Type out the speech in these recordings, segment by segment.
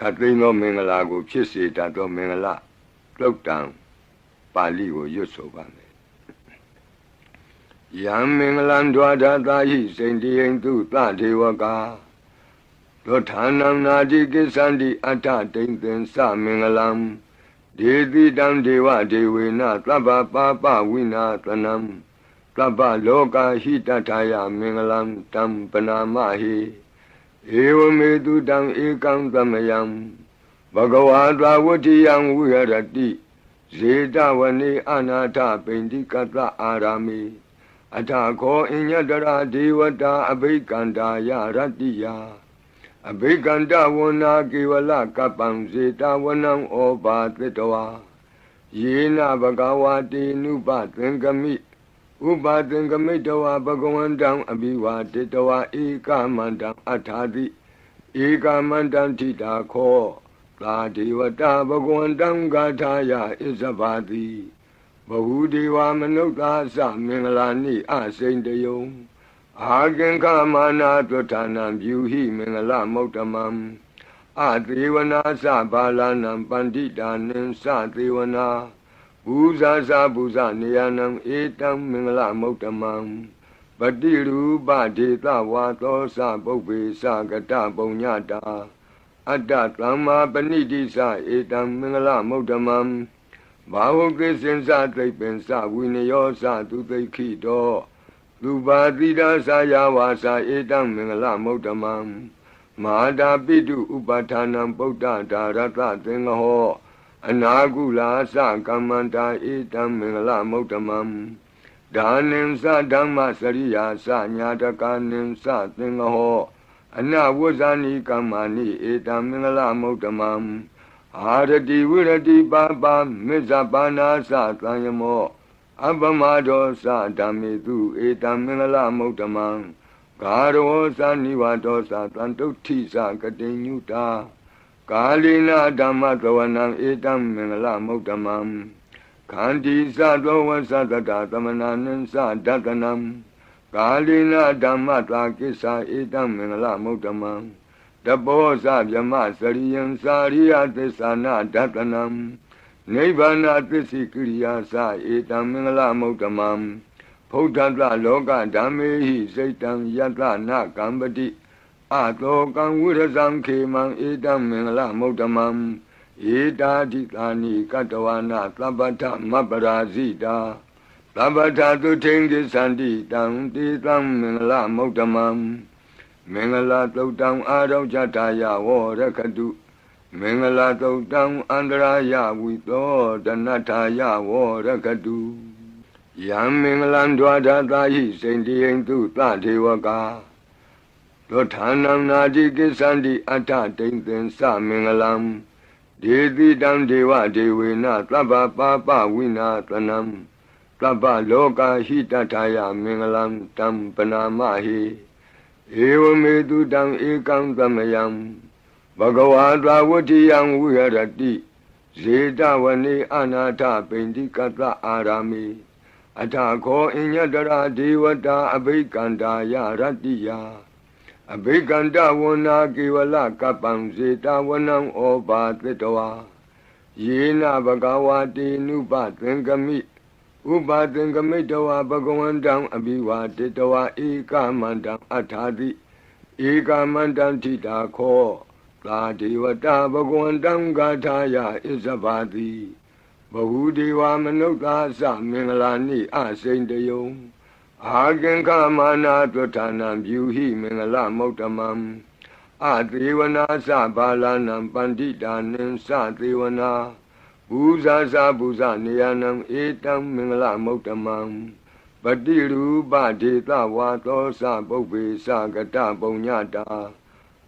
ခတ်သိမ်းသောမင်္ဂလာကို ဖြစ်စေတတ်သောမင်္ဂလာတုတ်တံပါဠိကိုရွတ်ဆိုပါမယ်ယံမင်္ဂလံဒွါဒတာဟိစိန်တိယံသူသဒေဝကာသောဌာနံနာတိကိစ္ဆန္တိအတ္တတိန်သင်္စမင်္ဂလံဒေတိတံဒေဝဒေဝေနသဗ္ဗပါပဝိနာသနံသဗ္ဗလောကဟိတထာယမင်္ဂလံတံပနာမဟိ ဧဝမေတုတံဧကံသမယံဘဂဝါတဝတိယံဝိဟရတိဇေတဝနေအနာထပိန္တိကတအာရာမိအထာခောအညတရာဒေဝတာအဘိကန္တာယရတ္တိယအဘိကန္တဝနာကေဝလကပ္ပံဇေတဝနံဩဘာသတ္တဝါယေနဘဂဝါတေနုပသင်္ကမိ ဥပါသင်္ကမိတဝါဘဂဝန္တံအဘိဝါတေတဝါဧကမန္တံအထာတိဧကမန္တံထိတာခောသာဒေဝတာဘဂဝန္တံဂါထာယဣဇဘာတိဘဟုဒေဝမနုဿာသမင်္ဂလာနိအစိန်တယုံအာကင်္ခမာနာသွဌာနံပြုဟိမင်္ဂလမௌတမံအသေးဝနာသဘာလနံပန္တိတာနင်္စသေးဝနာ ဘူဇာဇာဘူဇနေယနံဧတံမင်္ဂလမௌတမံပတိရူပဒေသဝါသောသပုပ္ပေသကတပုံညတာအတ္တသမ္မာပဏိတိသဧတံမင်္ဂလမௌတမံဘာဝကိစင်္စသိပ္ပင်္စဝိနယောသသူသိခိတောလူပါတိဒသယာဝါစာဧတံမင်္ဂလမௌတမံမဟာတာပိတုဥပဌာနံဗုဒ္ဓဒါရတသင်္ဃဟော အနာကုလာသကမ္မန္တာဧတံမင်္ဂလမௌတမံဒါနင်္စဓမ္မစရိယာသညာတကနင်္စသင်္ဃဟောအနဝဇ္ဇာနိကမ္မာနိဧတံမင်္ဂလမௌတမံအာရတိဝိရတိပါပါမစ္ဆပါနာသသံယမောအပမဒောသဓမ္မေတုဧတံမင်္ဂလမௌတမံဂါရောသနိဝတောသတံတုဋ္ဌိသကတိညုတာ ကာလိနာဓမ္မသဝနံဧတံမင်္ဂလမௌတမံခန္တီသသောဝသတတသမနာနံသဒတနံကာလိနာဓမ္မတာကိစ္ဆာဧတံမင်္ဂလမௌတမံတဘောဇဗြမစရိယံစာရိယသစ္ဆာနာဒတနံနိဗ္ဗာနသစ္စိကိရိယာသဧတံမင်္ဂလမௌတမံဖုဒ္ဓတလောကဓမ္မေဟိစိတ်တံယတနာကံပတိ အတောကံဝိရဇံခေမံဧတံမင်္ဂလမௌတမံဧတာတိသာနိကတဝနာသဗ္ဗထမပရာဇိတာသဗ္ဗထသုထိန်ကိသန္တိတံတေသံမင်္ဂလမௌတမံမင်္ဂလာသုတ်တံအာရောဇတာယဝရခတုမင်္ဂလာသုတ်တံအန္တရာယဝိသောတနထာယဝရခတုယံမင်္ဂလံဒွါဒတာဟိစိန်တိယံသူသဒေဝကာ သောဌာနံနာတိကိစ္ဆန္တိအတ္ထတိန်သင်္သမင်္ဂလံဒေတိတံဒေဝဒေဝေနသဗ္ဗပါပဝိနာသနံသဗ္ဗလောကဟိတထာယမင်္ဂလံတံပနာမဟိဧဝမေတုတံဧကံသမယံဘဂဝါတဝတိယံဝိဟရတိဇေတဝနေအနာထပိန္တိကတအာရာမိအထာခောအညတရာဒေဝတာအဘိကန္တာယရတ္တိယ အဘိကန္တဝနာကေဝလကပ္ပံဇေတဝနံဩဘာသတ္တဝါယေနဘဂဝါတေနုပသင်္ကမိဥပါသင်္ကမိတဝါဘဂဝန္တံအဘိဝါတေတဝါဧကမန္တံအထာတိဧကမန္တံထိတာခောသာဒေဝတာဘဂဝန္တံဂါထာယဣဇဘာတိဘဟုဒေဝမနုဿာသမင်္ဂလာနိအစိန်တယုံ အာကင်္ခမာနာသွဌာနံပြုဟိမင်္ဂလမௌတမံအသေးဝနာသဘာလနံပန္တိတာနင်္စသေးဝနာဘူဇာဇာဘူဇနေယနံဧတံမင်္ဂလမௌတမံပတိရူပဒေသဝါသောသပုပ္ပေသကတပုံညတာ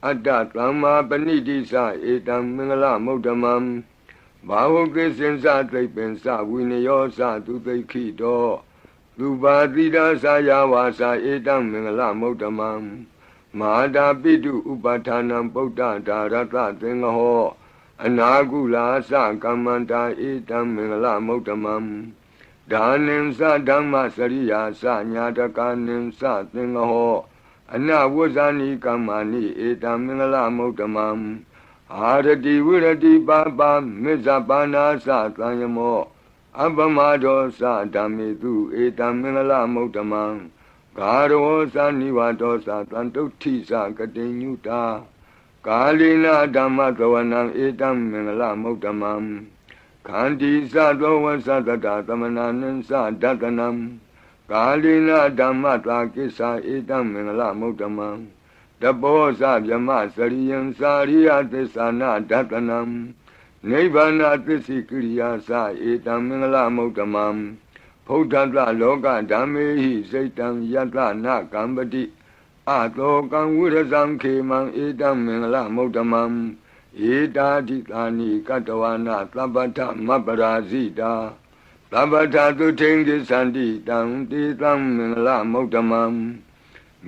အတ္တသမ္မာပဏိတိသဧတံမင်္ဂလမௌတမံဘာဝကိစင်္စသိပ္ပင်္စဝိနယောသသူသိခိတော လူပါတိဒသယာဝါစာဧတံမင်္ဂလမௌတမံမဟာတာပိတုဥပဌာနံပုဒ္ဒဒါရတသင်္ဃဟောအနာကုလာသကမ္မန္တာဧတံမင်္ဂလမௌတမံဒါနင်္စဓမ္မစရိယာသညာတကနင်္စသင်္ဃဟောအနဝဇ္ဇာနိကမ္မာနိဧတံမင်္ဂလမௌတမံအာရတိဝိရတိပါပါမေဇပါနာသသံယမော အပမဒောသဓမ္မေတုဧတံမင်္ဂလမုဒ္ဓမံဂါရောသနိဝါဒောသတံတုဋ္ဌိသကတိညုတာကာလိနာဓမ္မသဝနံဧတံမင်္ဂလမုဒ္ဓမံခန္တီသသောဝသတတသမနာနံသဒတနံကာလိနာဓမ္မတာကိစ္ဆာဧတံမင်္ဂလမုဒ္ဓမံတဘောဇဗြမစရိယံစာရိယသစ္စာနာဒတနံ နိဗ္ဗာနသစ္စိကိရိယာသဧတံမင်္ဂလမုဒ္ဓမံဖုဒ္ဓတလောကဓမ္မေဟိစိတ်တံယတနာကံပတိအတောကံဝိရဇံခေမံဧတံမင်္ဂလမုဒ္ဓမံဧတာတိသာနိကတဝနာသဗ္ဗထမပ္ပရာဇိတာသဗ္ဗထသုထိန်ကိသန္တိတံတေတံမင်္ဂလမုဒ္ဓမံ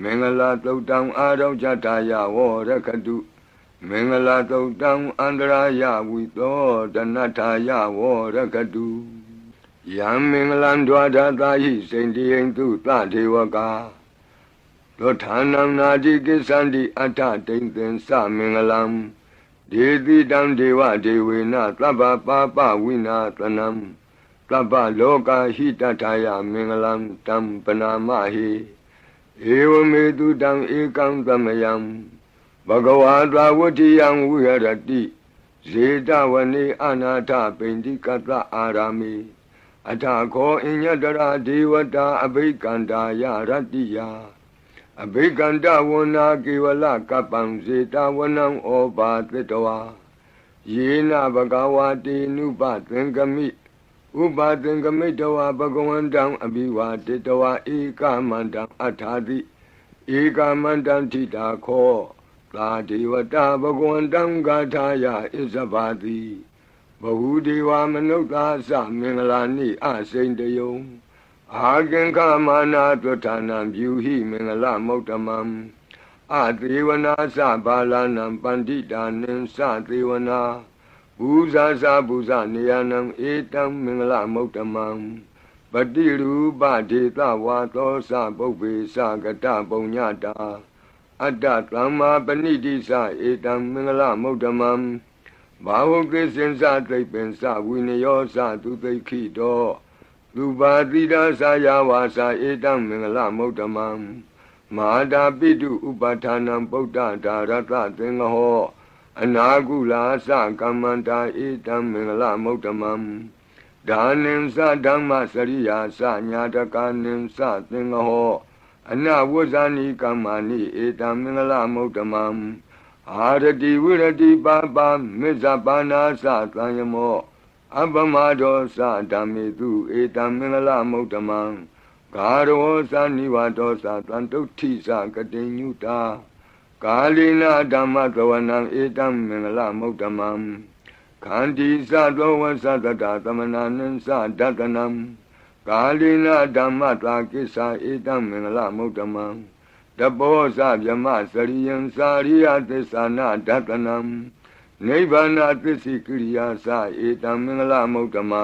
မင်္ဂလာသုတ်တံအာရောဇတာယဝရကတု မင်္ဂလာသုတ်တံအန္တရာယဝိသောတနထာယဝရကတုယံမင်္ဂလံဒွါဒသာဟိစိန်တိယံသူသဒေဝကာသောဌာနံနာတိကိသန္တိအတ္ထတိန်သင်္သမင်္ဂလံဒေတိတံဒေဝဒေဝေနသဗ္ဗပါပဝိနာသနံသဗ္ဗလောကဟိတထာယမင်္ဂလံတံပနာမဟိဧဝမေတုတံဧကံသမယံ ဘဂဝါတဝတိယံဝိဟရတိဇေတဝနေအနာထပိန္တိကတအာရာမိအထာခောအညတရာဒေဝတာအဘိကန္တာယရတ္တိယအဘိကန္တဝနာကေဝလကပ္ပံဇေတဝနံဩဘာသတ္တဝါယေနဘဂဝါတိနုပသင်္ကမိဥပါသင်္ကမိတဝါဘဂဝန္တံအဘိဝါတေတဝါဧကမန္တံအထာတိဧကမန္တံထိတာခော သာဒေဝတာဘဂဝန္တံဂါထာယဣဇဘာတိဘဝဒေဝမနုဿာသမင်္ဂလာနိအစိန်တယုံအာကင်္ခမာနာတွဋ္ဌာနံပြုဟိမင်္ဂလမௌတမံအသေးဝနာသဘာလနံပန္တိတာနင်္စသေးဝနာဘူဇာဇာဘူဇနေယနံဧတံမင်္ဂလမௌတမံပတိရူပဒေသဝါသောသပုပ္ပေသကတပုံညတာ အတ္တသမ္မာပဏိတိသဧတံမင်္ဂလမௌတမံဘာဝကိစင်္စသိပ္ပင်္စဝိနယောသသူသိခိတောလူပါတိတာသာယဝါစာဧတံမင်္ဂလမௌတမံမဟာတာပိတုဥပဌာနံပုဒ္ဒဒါရတသင်္ဃဟောအနာကုလာသကမ္မန္တာဧတံမင်္ဂလမௌတမံဒါနင်္စဓမ္မစရိယာသညာတကနင်္စသင်္ဃဟော အနဝဇာနိကမ္မာနိဧတံမင်္ဂလမௌတမံအာရတိဝိရတိပါပါမေဇပါနာသသံယမောအပမဒောသဓမ္မေတုဧတံမင်္ဂလမௌတမံဂါရောသနိဝါဒောသတံတုဋ္ဌိသကတိညုတာကာလိနာဓမ္မသဝနံဧတံမင်္ဂလမௌတမံခန္တီသသောဝသတတသမနာနံသဒတနံ ကာလိနာဓမ္မတာကိစ္ဆာဧတံမင်္ဂလမௌတမံတဘောဇဗြမစရိယံစာရိယသစ္ဆာနာဒတနံနိဗ္ဗာနသစ္စိကိရိယာသဧတံမင်္ဂလမௌတမံ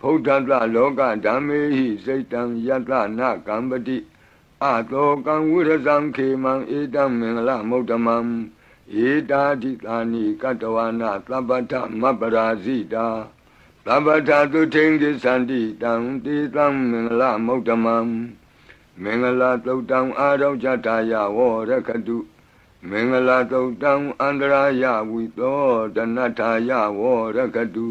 ဖုဒ္ဓတလောကဓမ္မေဟိစိတ်တံယတနာကံပတိအတောကံဝိရဇံခေမံဧတံမင်္ဂလမௌတမံဧတာတိသာနိကတဝနာသဗ္ဗထမပ္ပရာဇိတာ သဗ္ဗထသုထိန်ကိသန္တိတံတေတံမင်္ဂလမௌတမံမင်္ဂလာသုတ်တံအာရောဇတာယဝရခတုမင်္ဂလာသုတ်တံအန္တရာယဝိသောတနထာယဝရခတု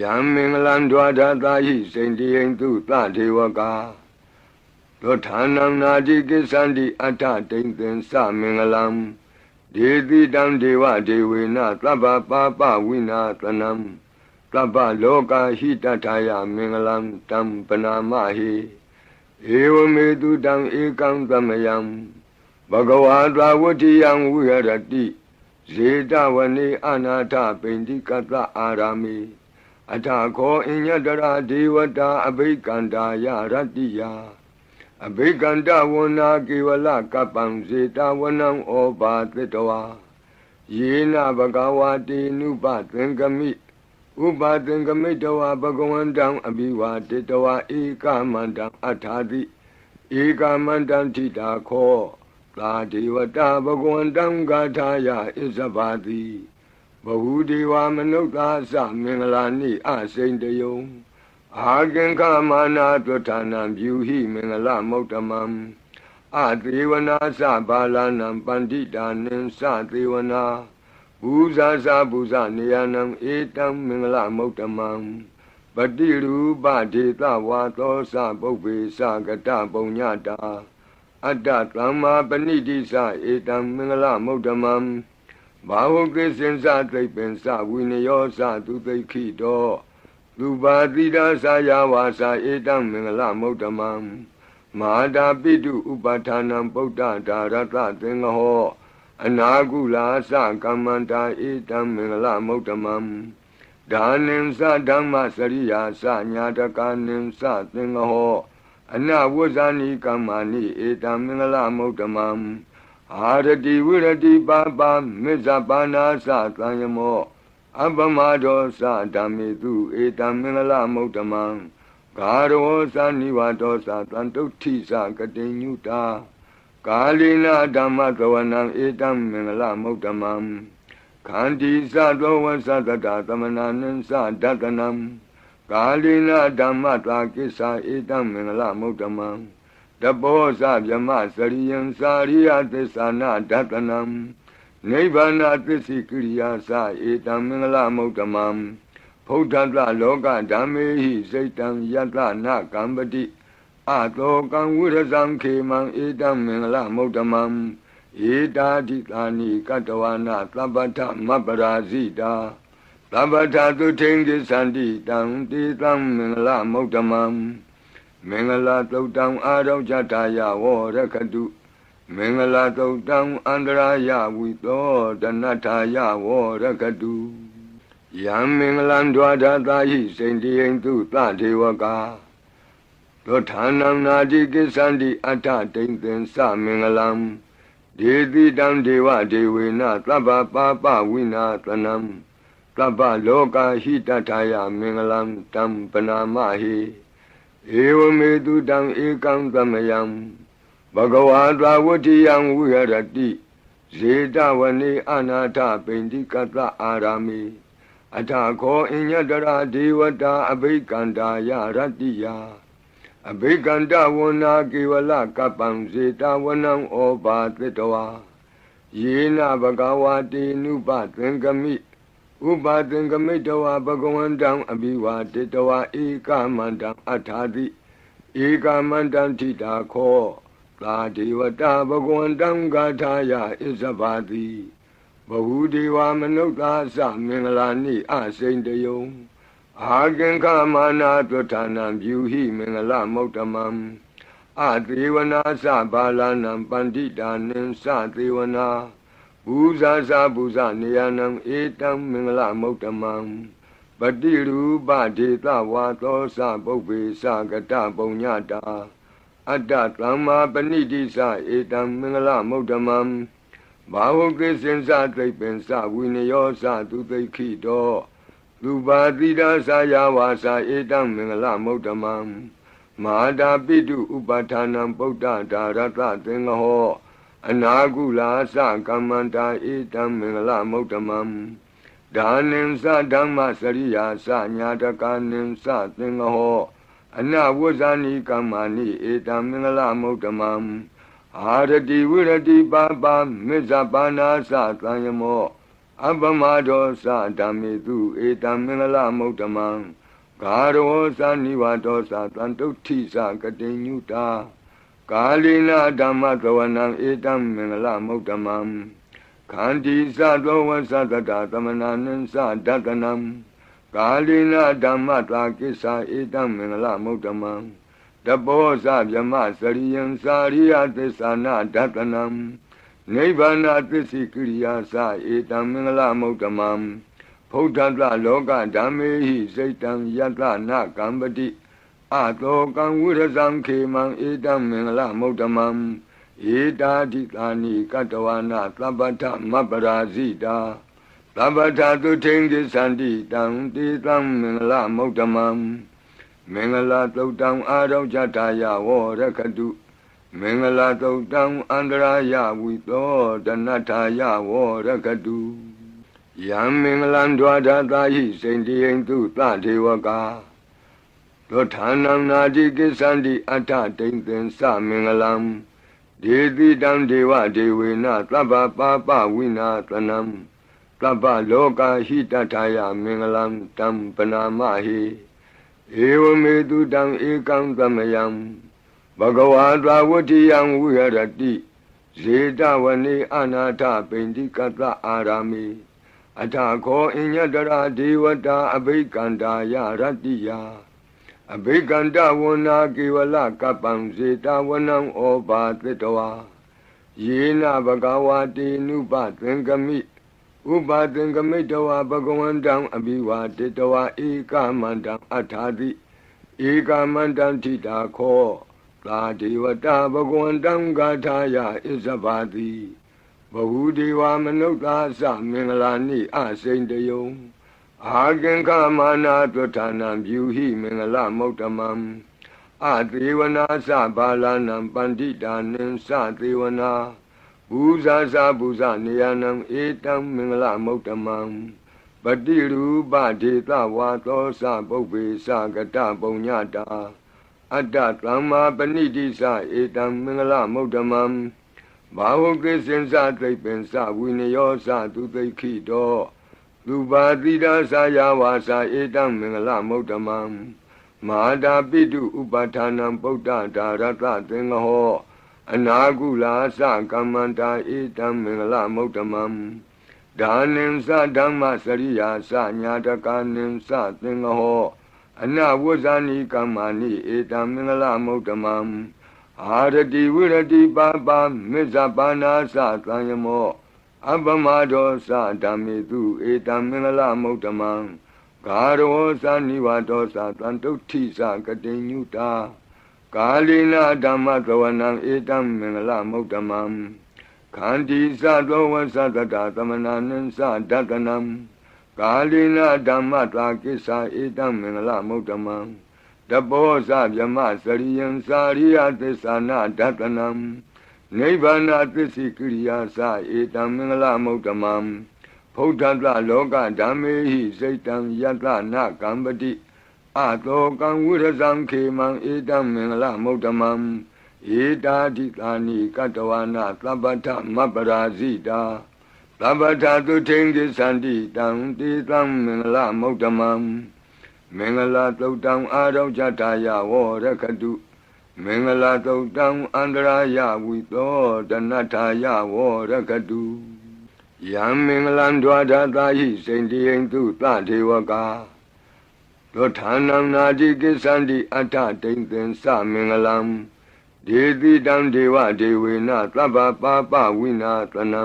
ယံမင်္ဂလံဒွါဒသာဟိစိန်တိယံသူသဒေဝကာသောဌာနံနာတိကိသန္တိအတ္ထတိန်သင်္သမင်္ဂလံဒေတိတံဒေဝဒေဝေနသဗ္ဗပါပဝိနာသနံ သဗ္ဗလောကဟိတထာယမင်္ဂလံတံပနာမဟိဧဝမေတုတံဧကံသမယံဘဂဝါတာဝတိယံဝိဟရတိဇေတဝနေအနာထပိန္တိကတအာရာမိအထာခောအညတရာဒေဝတာအဘိကန္တာယရတ္တိယအဘိကန္တဝနာကေဝလကပ္ပံဇေတဝနံဩဘာသတ္တဝါယေနဘဂဝါတိနုပသင်္ကမိ ဥပါသင်္ကမိတဝါဘဂဝန္တံအဘိဝါတေတဝါဧကမန္တံအထာတိဧကမန္တံထိတာခောသာဒေဝတာဘဂဝန္တံဂါထာယဣဇဘာတိဘဟုဒေဝမနုဿာသမင်္ဂလာနိအစိန်တယုံအာကင်္ခမာနာတွဋ္ဌာနံဗျူဟိမင်္ဂလမௌတမံအသေးဝနာသဘာလနံပန္တိတာနိသသေဝနာ ဘူဇာဇာဘူဇာနေယနံဧတံမင်္ဂလမௌတမံပတိရူပဒေသဝါသောသပုပ္ပေသကတပုံညတာအတ္တသမ္မာပဏိတိသဧတံမင်္ဂလမௌတမံဘာဝကိစင်္စသိပ္ပင်္စဝိနယောသသူသိခိတောသူပါတိဒါသာယဝါစာဧတံမင်္ဂလမௌတမံမဟာတာပိတုဥပဌာနံပုဒ္ဒဒါရတသင်္ဃဟော အနာကုလာသကမ္မန္တာဧတံမင်္ဂလမௌတမံဒါနိသဓမ္မစရိယာသညာတကာနိသသင်္ဃဟောအနဝဇ္ဇာနိကမ္မာနိဧတံမင်္ဂလမௌတမံအာရတိဝိရတိပါပါမေဇပါနာသသံယမောအပမဒောသဓမ္မေတုဧတံမင်္ဂလမௌတမံဂါရောသနိဝတောသတန်တုဋ္ဌိသကတိညုတာ ကာလိနာဓမ္မသဝနံဧတံမင်္ဂလမௌတမံခန္တီသသောဝသတတသမဏနံသဒတနံကာလိနာဓမ္မတာကိစ္ဆာဧတံမင်္ဂလမௌတမံတဘောဇဗြမစရိယံစာရိယသစ္စာနာဒတနံနိဗ္ဗာန်သစ္စိကိရိယာသဧတံမင်္ဂလမௌတမံဖုဒ္ဓတလောကဓမ္မေဟိစိတ်တံယတနာကံပတိ အတောကံဝိရဇံခေမံဧတံမင်္ဂလမௌတမံဧတာတိသာနိကတဝနာသဗ္ဗထမပရာဇိတာသဗ္ဗထသုထိန်ကိသန္တိတံတေတံမင်္ဂလမௌတမံမင်္ဂလာသုတ်တံအာရောဇတာယဝရခတုမင်္ဂလာသုတ်တံအန္တရာယဝိသောတနထာယဝရခတုယံမင်္ဂလံဒွါဒသာဟိစိန်တိယံသူသဒေဝကာ သောဌာနံနာတိကိသန္တိအတ္တတိန်သင်္သမင်္ဂလံဒေတိတံဒေဝဒေဝေနသဗ္ဗပါပဝိနာသနံသဗ္ဗလောကဟိတထာယမင်္ဂလံတံပနာမဟိဧဝမေတုတံဧကံသမယံဘဂဝါတဝတိယံဝိဟရတိဇေတဝနေအနာထပိန္တိကတအာရာမိအထာခောအညတရာဒေဝတာအဘိကန္တာယရတ္တိယ အဘိကန္တဝနာကေဝလကပ္ပံဇေတဝနံဩဘာသတ္တဝါယေနဘဂဝါတေနုပသင်္ကမိဥပါသင်္ကမိတဝါဘဂဝန္တံအဘိဝါတေတဝါဧကမန္တံအထာတိဧကမန္တံထိတာခောသာဒေဝတာဘဂဝန္တံဂါထာယဣဇဘာတိဘဟုဒေဝမနုဿာသမင်္ဂလာနိအစိန်တယုံ အာကင်္ခမာနာတွဋ္ဌာနံဗျူဟိမင်္ဂလမௌတမံအသေဝနာသဘာလနံပန္တိတာနိသသေဝနာဘူဇာဇာဘူဇာနေယနံဧတံမင်္ဂလမௌတမံပတိရူပဒေသဝါသောသပုပ္ပေသကတပုံညတာအတ္တသမ္မာပဏိတိသဧတံမင်္ဂလမௌတမံဘာဝကိစင်္စသိပ္ပင်္စဝိနယောသသူသိခိတော သူပါတိဒါသာယဝါစာဧတံမင်္ဂလမௌတမံမဟာတာပိတုဥပဌာနံပုဒ္ဒဒါရတသင်္ဃဟောအနာကုလာသကမ္မန္တာဧတံမင်္ဂလမௌတမံဒါနိသဓမ္မစရိယာသညာတကာနိသသင်္ဃဟောအနဝဇ္ဇာနိကမ္မာနိဧတံမင်္ဂလမௌတမံအာရတိဝိရတိပါပါမေဇပါနာသသံယမော အပမဒောသဓမ္မေတုဧတံမင်္ဂလမௌတမံဂါရောသနိဝတောသတန်တုဋ္ဌိသကတိညုတာကာလိနာဓမ္မသဝနံဧတံမင်္ဂလမௌတမံခန္တီသသောဝသတတသမဏနံသဒတနံကာလိနာဓမ္မတာကိစ္ဆာဧတံမင်္ဂလမௌတမံတဘောဇဗြမစရိယံစာရိယသစ္ဆာနာဒတနံ နိဗ္ဗာန်သစ္စိကိရိယာသဧတံမင်္ဂလမௌတမံဖုဒ္ဓတလောကဓမ္မေဟိစိတ်တံယတနာကံပတိအတောကံဝိရဇံခေမံဧတံမင်္ဂလမௌတမံဧတာတိသာနိကတဝနာသဗ္ဗထမပရာဇိတာသဗ္ဗထသုထိန်ကိသန္တိတံတေတံမင်္ဂလမௌတမံမင်္ဂလာသုတ်တံအာရောဇတာယဝရခတု မင်္ဂလာသုတ်တံအန္တရာယဝိသောတဏထာယဝရခတုယယံမင်္ဂလံဒွါဒသာဟိစိန်တိယံသူသဒေဝကာသောဌာနံနာတိကိစ္ဆန္တိအတ္ထတိန်သင်္စမင်္ဂလံဒေတိတံဒေဝဒေဝေနသဗ္ဗပါပဝိနာသနံသဗ္ဗလောကဟိတထာယမင်္ဂလံတံပနာမဟိဧဝမေတုတံဧကံသမယံ ဘဂဝါတဝတိယံဝိဟရတိဇေတဝနေအနာထပိန္တိကတအာရာမိအထာခောအညတရာဒေဝတာအဘိကန္တာယရတ္တိယအဘိကန္တဝနာကေဝလကပ္ပံဇေတဝနံဩဘာသတ္တဝါယေနဘဂဝါတေနုပသင်္ကမိဥပါသင်္ကမိတဝါဘဂဝန္တံအဘိဝါတေတဝါဧကမန္တံအထာတိဧကမန္တံထိတာခော သာဒေဝတာဘဂဝန္တံဂါထာယဣဇဘာတိဘဝုဒေဝမနုဿာသမင်္ဂလာနိအစိန်တယုံအာကင်္ခမာနာတွဋ္ဌာနံဗျူဟိမင်္ဂလမௌတမံအသေးဝနာသဘာလနံပန္တိတာနင်္စသေးဝနာဘူဇာဇာဘူဇနေယနံဧတံမင်္ဂလမௌတမံပတိရူပဒေသဝါသောသပုပ္ပေသကတပုံညတာ အတ္တသမ္မာပဏိတိသဧတံမင်္ဂလမௌတမံဘာဝကိစင်္စသိပ္ပင်္စဝိနယောသသူသိခိတောသူပါတိဒာသာယဝါစာဧတံမင်္ဂလမௌတမံမဟာတာပိတုဥပဌာနံဗုဒ္ဓဒါရတသင်္ဃဟောအနာကုလာသကမ္မန္တာဧတံမင်္ဂလမௌတမံဒါနင်္စဓမ္မစရိယာသညာတကနင်္စသင်္ဃဟော အနဝဇ္ဇာနိကမ္မာနိဧတံမင်္ဂလမௌတမံအာရတိဝိရတိပါပါမစ္ဆပါနာသသံယမောအပမဒောသဓမ္မေတုဧတံမင်္ဂလမௌတမံဂါရောသနိဝတောသတံတုဋ္ဌိသကတိညုတာကာလိနာဓမ္မသဝနံဧတံမင်္ဂလမௌတမံခန္တီသသောဝသတတသမနာနံသဒတနံ ကာလိနာဓမ္မတာကိစ္ဆာဧတံမင်္ဂလမௌတမံတဘောဇဗြမစရိယံစာရိယသစ္ဆာနာဒတနံနိဗ္ဗာနသစ္စိကိရိယာသဧတံမင်္ဂလမௌတမံဖုဒ္ဓတလောကဓမ္မေဟိစိတ်တံယတနာကံပတိအတောကံဝိရဇံခေမံဧတံမင်္ဂလမௌတမံဧတာတိသာနိကတဝနာသဗ္ဗထမပရာဇိတာ သဗ္ဗထသုထိန်ကိသန္တိတံတေသံမင်္ဂလမௌတမံမင်္ဂလာသုတ်တံအာရောဇတာယဝရခတုမင်္ဂလာသုတ်တံအန္တရာယဝိသောတနထာယဝရခတုယံမင်္ဂလံဒွါဒသာဟိစိန်တိယံသူသဒေဝကာသောဌာနံနာတိကိစ္ဆန္တိအတ္ထတိန်သင်္သမင်္ဂလံဒေတိတံဒေဝဒေဝေနသဗ္ဗပါပဝိနာသနံ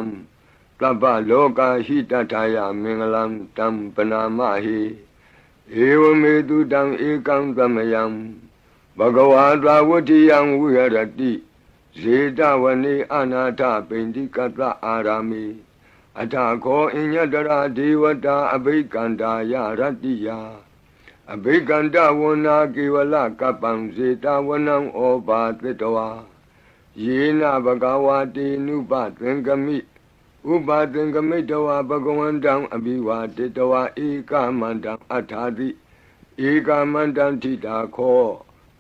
သဗ္ဗလောကဟိတထာယမင်္ဂလံတံပနာမဟိဧဝမေတုတံဧကံသမယံဘဂဝါသာဝတိယံဝိဟရတိဇေတဝနေအနာထပိန္တိကတအာရာမိအထာခောအညတရာဒေဝတာအဘိကန္တာယရတ္တိယအဘိကန္တဝနာကေဝလကပ္ပံဇေတဝနံဩဘာသတ္တဝါယေနဘဂဝါတေနုပသင်္ကမိ ဥပါသင်္ကမိတဝါဘဂဝန္တံအဘိဝါတေတဝါဧကမန္တံအထာတိဧကမန္တံထိတာခော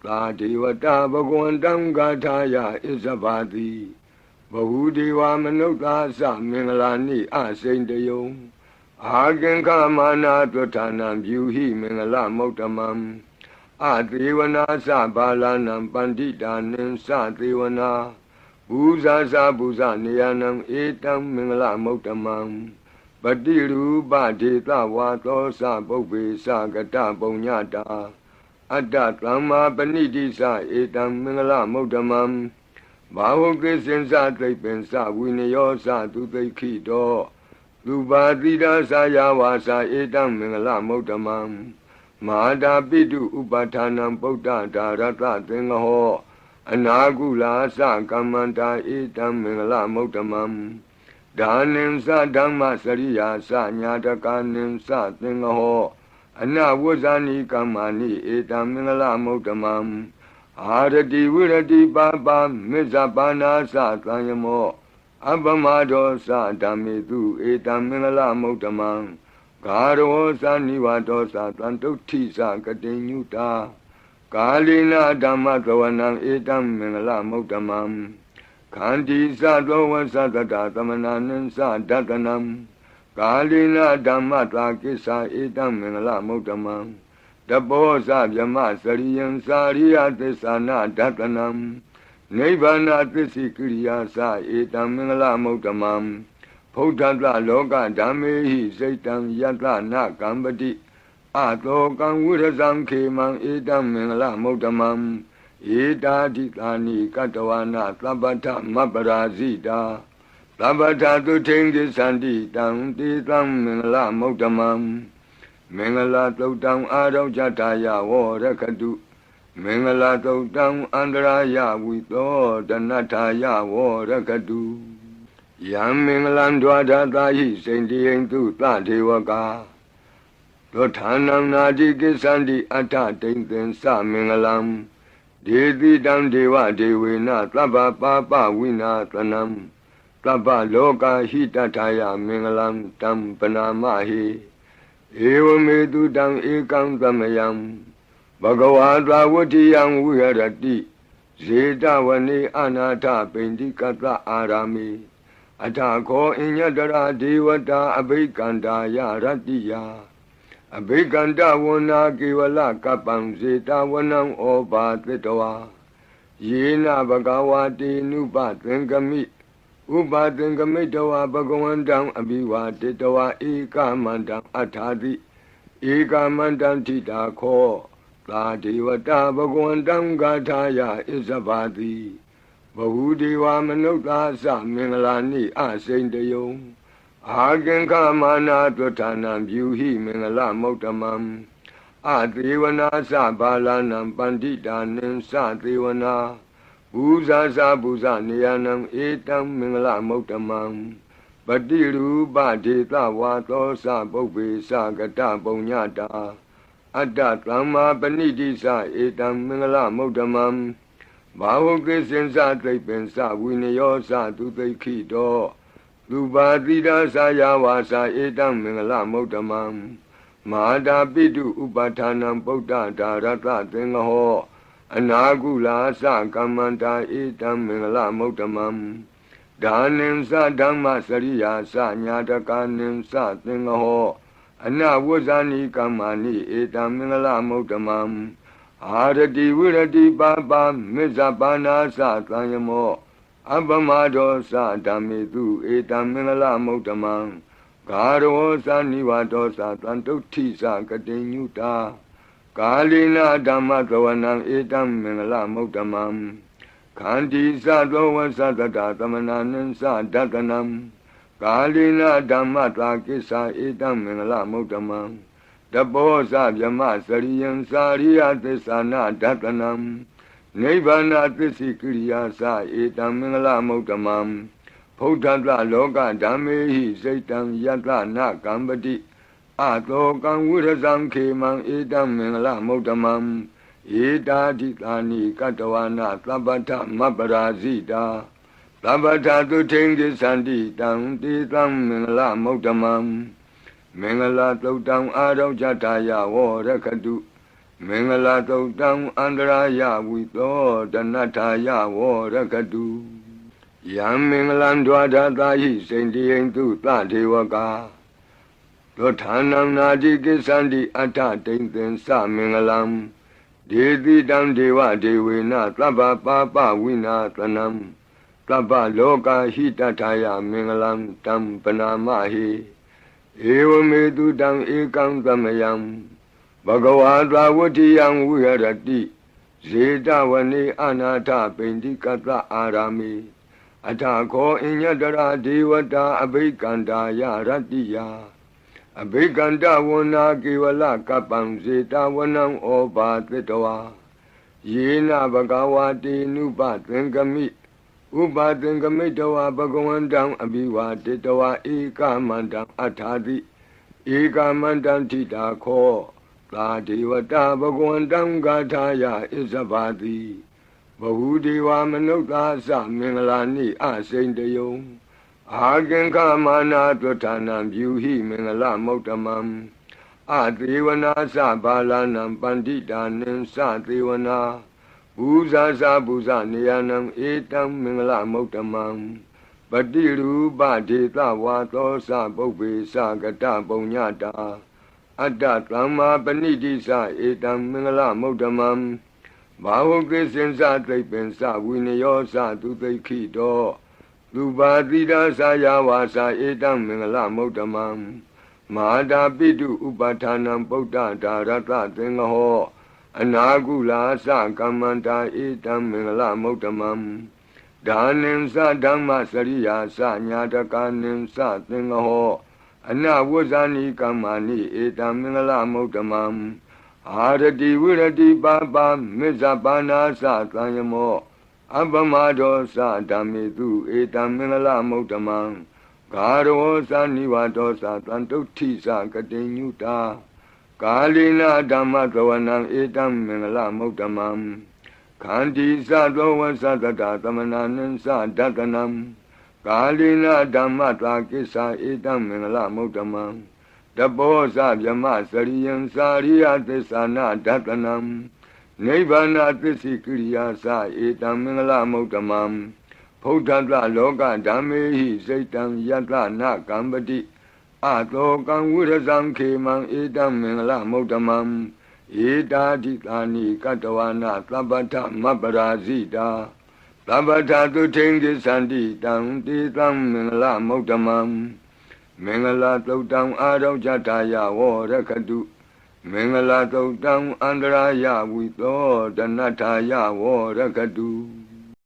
သာဒေဝတာဘဂဝန္တံဂါထာယဣဇဘာတိဘဝုဒေဝမနုဿာသမင်္ဂလာနိအစိန်တယုံအာကင်္ခမာနာတွဋ္ဌာနံဗျူဟိမင်္ဂလမௌတမံအသေးဝနာသဘာလနံပန္တိတာနင်္စသေးဝနာ ဘူဇာဇာဘူဇနေယနံဧတံမင်္ဂလမௌတမံပတိရူပဒေသဝါသောသပုပ္ပေသကတပုံညတာအတ္တသမ္မာပဏိတိသဧတံမင်္ဂလမௌတမံဘာဝကိစင်္စသိပ္ပင်္စဝိနယောသသူသိခိတောသူပါတိဒာသာယဝါစာဧတံမင်္ဂလမௌတမံမဟာတာပိတုဥပဌာနံပုဒ္ဒဒါရတသင်္ဃဟော အနာကုလာသကမ္မန္တာဧတံမင်္ဂလမௌတမံဒါနင်္စဓမ္မစရိယာသညာတကနင်္စသင်္ဃဟောအနဝဇ္ဇာနိကမ္မာနိဧတံမင်္ဂလမௌတမံအာရတိဝိရတိပါပါမစ္ဆပါနာသသံယမောအပမဒောသဓမ္မေတုဧတံမင်္ဂလမုဒ္ဓမံဂါရောသနိဝါဒောသတံတုဋ္ဌိသကတိညုတာ ကာလိနာဓမ္မသဝနံဧတံမင်္ဂလမုဒ္ဓမံခန္တီသသောဝသတတသမနာနံသဒတနံကာလိနာဓမ္မတာကိစ္ဆာဧတံမင်္ဂလမုဒ္ဓမံတဘောဇဗြမစရိယံစာရိယသစ္စာနာဒတနံနိဗ္ဗာနသစ္စိကိရိယာသဧတံမင်္ဂလမုဒ္ဓမံဖုဒ္ဓတလောကဓမ္မေဟိစိတ်တံယတနာကံပတိ အတောကံဝိရဇံခေမံဧတံမင်္ဂလမုဒ္ဓမံဧတာတိသာနိကတဝနာသဗ္ဗထမပရာဇိတာသဗ္ဗထသုထိန်ကိသန္တိတံတေတံမင်္ဂလမုဒ္ဓမံမင်္ဂလာသုတ်တံအာရောဇတာယဝရခတုမင်္ဂလာသုတ်တံအန္တရာယဝိသောတနထာယဝရခတုယံမင်္ဂလံဒွါဒတာဟိစိန်တိယံသူသဒေဝကာ သောဌာနံနာတိကိသန္တိအတ္ထတိန်သင်္စမင်္ဂလံဒေတိတံဒေဝဒေဝေနသဗ္ဗပါပဝိနာသနံသဗ္ဗလောကဟိတထာယမင်္ဂလံတံပနာမဟိဧဝမေတုတံဧကံသမယံဘဂဝါသာဝတိယံဝိဟရတိဇေတဝနေအနာထပိန္တိကတအာရာမေအထာခောအညတရာဒေဝတာအဘိကန္တာယရတ္တိယ အဘိကန္တဝနာကေဝလကပ္ပံဇေတဝနံဩဘာသတ္တဝါယေနဘဂဝါတိနုပသင်္ကမိဥပါသင်္ကမိတဝါဘဂဝန္တံအဘိဝါတေတဝါဧကမန္တံအထာတိဧကမန္တံထိတာခောသာဒေဝတာဘဂဝန္တံဂါထာယဣဇဘာတိဘဝုဒေဝမနုဿာသမင်္ဂလာနိအစိန်တယုံ အာကင်္ခမာနာတွဌာနံပြုဟိမင်္ဂလမௌတမံအသေဝနာသဘာလနံပန္တိတာနင်္စသေဝနာဘူဇာဇာဘူဇနေယနံဧတံမင်္ဂလမௌတမံပတိရူပဒေသဝါသောသပုပ္ပေသကတပုံညတာအတ္တသမ္မာပဏိတိသဧတံမင်္ဂလမௌတမံဘာဝကိစင်္စသိပ္ပင်္စဝိနယောသသူသိခိတော လူပါတိဒာသာယဝါစာဧတံမင်္ဂလမௌတမံမဟာတာပိတုဥပါဌာနံပုဒ္ဒဒါရတသင်္ဃဟောအနာကုလာသကမ္မန္တာဧတံမင်္ဂလမௌတမံဒါနင်္စဓမ္မစရိယာသညာတကနင်္စသင်္ဃဟောအနဝဇာနိကမ္မာနိဧတံမင်္ဂလမௌတမံအာရတိဝိရတိပါပါမစ္ဆပါနာသသံယမော အပမဒောသဓမ္မေတုဧတံမင်္ဂလမௌတမံဂါရောသနိဝါဒောသတံတုဋ္ဌိသကတိညုတာကာလိနာဓမ္မသဝနံဧတံမင်္ဂလမௌတမံခန္တီသသောဝသတတသမနာနံသဒတနံကာလိနာဓမ္မတာကိစ္ဆာဧတံမင်္ဂလမௌတမံတဘောဇဗြမစရိယံစာရိယသစ္ဆာနာဒတနံ နိဗ္ဗာနသစ္စိကိရိယာသဧတံမင်္ဂလမௌတမံဖုဒ္ဓတလောကဓမ္မေဟိစိတ်တံယတနာကံပတိအတောကံဝိရဇံခေမံဧတံမင်္ဂလမௌတမံဧတာတိသာနိကတဝနာသဗ္ဗထမပရာဇိတာသဗ္ဗထသုထိန်ကိသန္တိတံတေတံမင်္ဂလမௌတမံမင်္ဂလာသုတ်တံအာရောဇတာယဝရခတု မင်္ဂလာသုတ်တံအန္တရာယဝိသောတနထာယဝရခတုယံမင်္ဂလံဒွါဒတာဟိစိန်တိယံသူသဒေဝကာသောဌာနံနာတိကိသန္တိအတ္ထတိန်သင်္သမင်္ဂလံဒေတိတံဒေဝဒေဝေနသဗ္ဗပါပဝိနာသနံသဗ္ဗလောကဟိတထာယမင်္ဂလံတံပနာမဟိဧဝမေတုတံဧကံသမယံ ဘဂဝါသာဝတိယံဝိဟရတိဇေတဝနေအနာထပိန္တိကတအာရာမိအထာခောအညတရာဒေဝတာအဘိကန္တာယရတ္တိယအဘိကန္တဝနာကေဝလကပ္ပံဇေတဝနံဩဘာသတ္တဝါယေနဘဂဝါတိနုပသင်္ကမိဥပါသင်္ကမိတဝါဘဂဝန္တံအဘိဝါတေတဝါဧကမန္တံအထာတိဧကမန္တံထိတာခော သာဒေဝတာဘဂဝန္တံဂါထာယဣဇဘာတိဘဟုဒေဝမနုဿာသမင်္ဂလာနိအစိန်တယုံအာကင်္ခမာနာတွဌာနံဗျူဟိမင်္ဂလမௌတမံအသေးဝနာသဘာလနံပန္တိတာနိသသေးဝနာဘူဇာဇာဘူဇာနေယနံဧတံမင်္ဂလမௌတမံပတိရူပဒေသဝါသောသပုပ္ပေသကတပုံညတာ အတ္တသမ္မာပဏိတိသဧတံမင်္ဂလမௌတမံဘာဝကိစင်္စသိပ္ပင်္စဝိနယောသသူသိခိတောသူပါတိဒာသာယဝါစာဧတံမင်္ဂလမௌတမံမဟာတာပိတုဥပဌာနံပုဒ္ဒဒါရတသင်္ဃဟောအနာကုလာသကမ္မန္တာဧတံမင်္ဂလမௌတမံဒါနိံသဓမ္မစရိယာသညာတကာနိံသသင်္ဃဟော အနဝဇ္ဇာနိကမ္မာနိဧတံမင်္ဂလမௌတမံအာရတိဝိရတိပါပါမေဇပါနာသသံယမောအပမဒောသဓမ္မေတုဧတံမင်္ဂလမௌတမံဂါရောသနိဝါဒောသတန်တုဋ္ဌိသကတိညုတာကာလိနာဓမ္မသဝနံဧတံမင်္ဂလမௌတမံခန္တီသသောဝသတတသမဏနံသဒတနံ ကာလိနာဓမ္မတာကိစ္ဆာဧတံမင်္ဂလမௌတမံတဘောဇဗြမစရိယံစာရိယသစ္ဆာနာဒတနံနိဗ္ဗာနသစ္စိကိရိယာသဧတံမင်္ဂလမௌတမံဖုဒ္ဓတလောကဓမ္မေဟိစိတ်တံယတနာကံပတိအတောကံဝိရဇံခေမံဧတံမင်္ဂလမௌတမံဧတာတိကာနိကတဝနာသဗ္ဗထမပရာဇိတာ သဗ္ဗထသုထိန်ကိသန္တိတံတေတံမင်္ဂလမௌတမံမင်္ဂလာသုတ်တံအာရောဇတာယဝရကတုမင်္ဂလာသုတ်တံအန္တရာယဝိသောတဏ္ဍာယဝရကတု